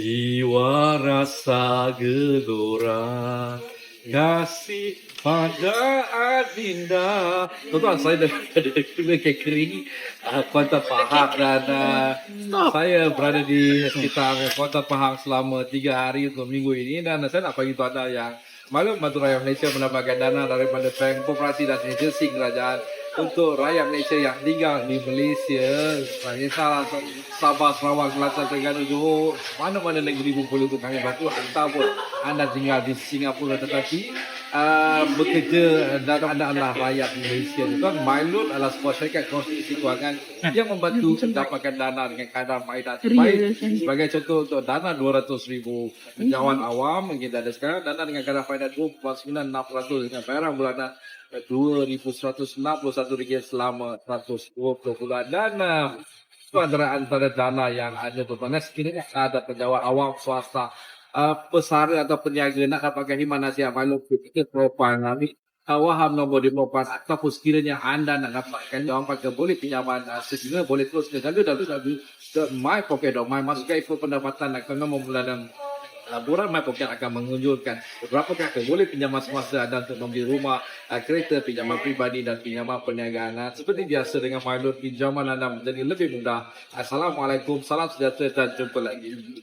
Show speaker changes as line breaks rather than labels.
Jiwa rasa gelora kasih pada Adinda. Tuan-tuan, saya daripada Kena Kekeri, uh, Kuantan Pahang dan uh, saya berada di sekitar Kuantan Pahang selama tiga hari untuk minggu ini. Dan saya nak bagi tuan-tuan yang maklum Bantu Rakyat Malaysia mendapatkan dana daripada Bank Koperasi dan Agensi Kerajaan untuk rakyat Malaysia yang tinggal di Malaysia, Malaysia, Sabah, Sarawak, Kelantan, Terengganu, Johor, mana-mana negeri pun boleh untuk kami bantu ataupun anda tinggal di Singapura tetapi uh, bekerja dan anda adalah rakyat Malaysia. Tuan, Mylon adalah sebuah syarikat konstitusi kewangan yang membantu mendapatkan dana dengan kadar faedah terbaik. Sebagai contoh untuk dana 200 ribu jawatan awam mungkin ada sekarang. Dana dengan kadar faedah 2.96% dengan bayaran bulanan RM2,161 ringgit selama 120 bulan. Dan uh, itu antara antara dana yang ada tuan-tuan. Sekiranya ada pejabat awam swasta uh, pesara atau peniaga nak dapatkan himan nasihat maklum kita propan kami uh, waham nombor di propan ataupun sekiranya anda nak dapatkan jawab pakai boleh pinjaman segera boleh terus ke www.mypocket.my masukkan info pendapatan akan memulakan laporan My Pocket akan mengunjurkan beberapa kakak boleh pinjaman semasa anda untuk membeli rumah, uh, kereta, pinjaman pribadi dan pinjaman perniagaan. Seperti biasa dengan Mylon, pinjaman anda menjadi lebih mudah. Assalamualaikum, salam sejahtera dan jumpa lagi.